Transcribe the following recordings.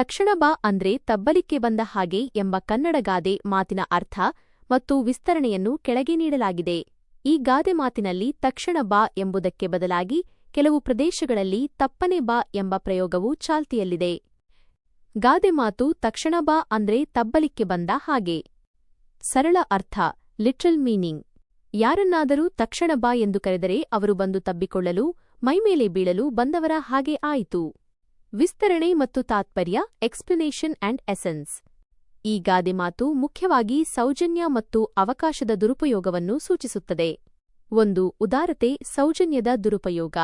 ತಕ್ಷಣ ಬಾ ಅಂದ್ರೆ ತಬ್ಬಲಿಕ್ಕೆ ಬಂದ ಹಾಗೆ ಎಂಬ ಕನ್ನಡ ಗಾದೆ ಮಾತಿನ ಅರ್ಥ ಮತ್ತು ವಿಸ್ತರಣೆಯನ್ನು ಕೆಳಗೆ ನೀಡಲಾಗಿದೆ. ಈ ಗಾದೆ ಮಾತಿನಲ್ಲಿ ತಕ್ಷಣ ಬಾ ಎಂಬುದಕ್ಕೆ ಬದಲಾಗಿ ಕೆಲವು ಪ್ರದೇಶಗಳಲ್ಲಿ ತಪ್ಪನೆ ಬಾ ಎಂಬ ಪ್ರಯೋಗವು ಚಾಲ್ತಿಯಲ್ಲಿದೆ. ಗಾದೆ ಮಾತು ತಕ್ಷಣ ಬಾ ಅಂದ್ರೆ ತಬ್ಬಲಿಕ್ಕೆ ಬಂದ ಹಾಗೆ. ಸರಳ ಅರ್ಥ, ಲಿಟ್ರಲ್ ಮೀನಿಂಗ್. ಯಾರನ್ನಾದರೂ ತಕ್ಷಣ ಬಾ ಎಂದು ಕರೆದರೆ ಅವರು ಬಂದು ತಬ್ಬಿಕೊಳ್ಳಲು, ಮೈಮೇಲೆ ಬೀಳಲು ಬಂದವರ ಹಾಗೆ ಆಯಿತು. ವಿಸ್ತರಣೆ ಮತ್ತು ತಾತ್ಪರ್ಯ ಎಕ್ಸ್ಪ್ಲನೇಷನ್ ಅಂಡ್ ಎಸೆನ್ಸ್ ಈ ಗಾದೆ ಮಾತು ಮುಖ್ಯವಾಗಿ ಸೌಜನ್ಯ ಮತ್ತು ಅವಕಾಶದ ದುರುಪಯೋಗವನ್ನು ಸೂಚಿಸುತ್ತದೆ. ಒಂದು, ಉದಾರತೆ, ಸೌಜನ್ಯದ ದುರುಪಯೋಗ.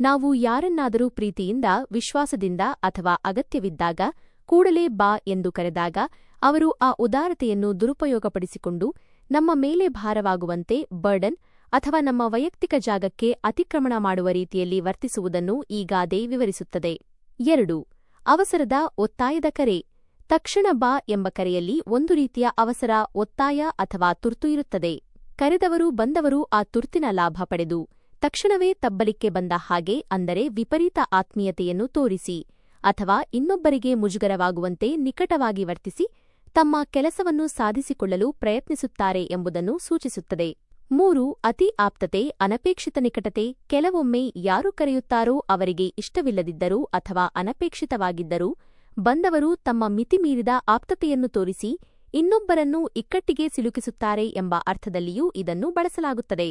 ನಾವು ಯಾರನ್ನಾದರೂ ಪ್ರೀತಿಯಿಂದ, ವಿಶ್ವಾಸದಿಂದ ಅಥವಾ ಅಗತ್ಯವಿದ್ದಾಗ ಕೂಡಲೇ ಬಾ ಎಂದು ಕರೆದಾಗ ಅವರು ಆ ಉದಾರತೆಯನ್ನು ದುರುಪಯೋಗಪಡಿಸಿಕೊಂಡು ನಮ್ಮ ಮೇಲೆ ಭಾರವಾಗುವಂತೆ ಬರ್ಡನ್ ಅಥವಾ ನಮ್ಮ ವೈಯಕ್ತಿಕ ಜಾಗಕ್ಕೆ ಅತಿಕ್ರಮಣ ಮಾಡುವ ರೀತಿಯಲ್ಲಿ ವರ್ತಿಸುವುದನ್ನು ಈ ಗಾದೆ ವಿವರಿಸುತ್ತದೆ. ಎರಡು, ಅವಸರದ ಒತ್ತಾಯದ ಕರೆ. ತಕ್ಷಣ ಬಾ ಎಂಬ ಕರೆಯಲ್ಲಿ ಒಂದು ರೀತಿಯ ಅವಸರ, ಒತ್ತಾಯ ಅಥವಾ ತುರ್ತು ಇರುತ್ತದೆ. ಕರೆದವರು ಬಂದವರು ಆ ತುರ್ತಿನ ಲಾಭ ಪಡೆದು, ತಕ್ಷಣವೇ ತಬ್ಬಲಿಕ್ಕೆ ಬಂದ ಹಾಗೆ ಅಂದರೆ ವಿಪರೀತ ಆತ್ಮೀಯತೆಯನ್ನು ತೋರಿಸಿ ಅಥವಾ ಇನ್ನೊಬ್ಬರಿಗೆ ಮುಜುಗರವಾಗುವಂತೆ ನಿಕಟವಾಗಿ ವರ್ತಿಸಿ ತಮ್ಮ ಕೆಲಸವನ್ನು ಸಾಧಿಸಿಕೊಳ್ಳಲು ಪ್ರಯತ್ನಿಸುತ್ತಾರೆ ಎಂಬುದನ್ನು ಸೂಚಿಸುತ್ತದೆ. ಮೂರು, ಅತಿ ಆಪ್ತತೆ, ಅನಪೇಕ್ಷಿತ ನಿಕಟತೆ, ಕೆಲವೊಮ್ಮೆ ಯಾರು ಕರೆಯುತ್ತಾರೋ ಅವರಿಗೆ ಇಷ್ಟವಿಲ್ಲದಿದ್ದರೂ ಅಥವಾ ಅನಪೇಕ್ಷಿತವಾಗಿದ್ದರೂ ಬಂದವರು ತಮ್ಮ ಮಿತಿಮೀರಿದ ಆಪ್ತತೆಯನ್ನು ತೋರಿಸಿ ಇನ್ನೊಬ್ಬರನ್ನು ಇಕ್ಕಟ್ಟಿಗೆ ಸಿಲುಕಿಸುತ್ತಾರೆ ಎಂಬ ಅರ್ಥದಲ್ಲಿಯೂ ಇದನ್ನು ಬಳಸಲಾಗುತ್ತದೆ.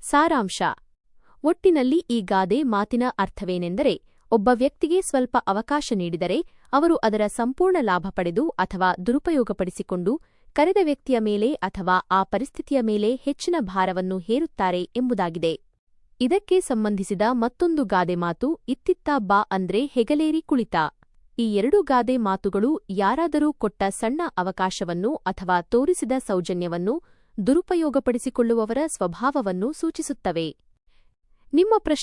ಸಾರಾಂಶ. ಒಟ್ಟಿನಲ್ಲಿ ಈ ಗಾದೆ ಮಾತಿನ ಅರ್ಥವೇನೆಂದರೆ ಒಬ್ಬ ವ್ಯಕ್ತಿಗೆ ಸ್ವಲ್ಪ ಅವಕಾಶ ನೀಡಿದರೆ ಅವರು ಅದರ ಸಂಪೂರ್ಣ ಲಾಭ ಪಡೆದು ಅಥವಾ ದುರುಪಯೋಗಪಡಿಸಿಕೊಂಡು ಕರೆದ ವ್ಯಕ್ತಿಯ ಮೇಲೆ ಅಥವಾ ಆ ಪರಿಸ್ಥಿತಿಯ ಮೇಲೆ ಹೆಚ್ಚಿನ ಭಾರವನ್ನು ಹೇರುತ್ತಾರೆ ಎಂಬುದಾಗಿದೆ. ಇದಕ್ಕೆ ಸಂಬಂಧಿಸಿದ ಮತ್ತೊಂದು ಗಾದೆ ಮಾತು ಇತ್ತಿತ್ತ ಬಾ ಅಂದ್ರೆ ಹೆಗಲೇರಿ ಕುಳಿತ. ಈ ಎರಡು ಗಾದೆ ಮಾತುಗಳು ಯಾರಾದರೂ ಕೊಟ್ಟ ಸಣ್ಣ ಅವಕಾಶವನ್ನು ಅಥವಾ ತೋರಿಸಿದ ಸೌಜನ್ಯವನ್ನು ದುರುಪಯೋಗಪಡಿಸಿಕೊಳ್ಳುವವರ ಸ್ವಭಾವವನ್ನು ಸೂಚಿಸುತ್ತವೆ. ನಿಮ್ಮ ಪ್ರಶ್ನೆ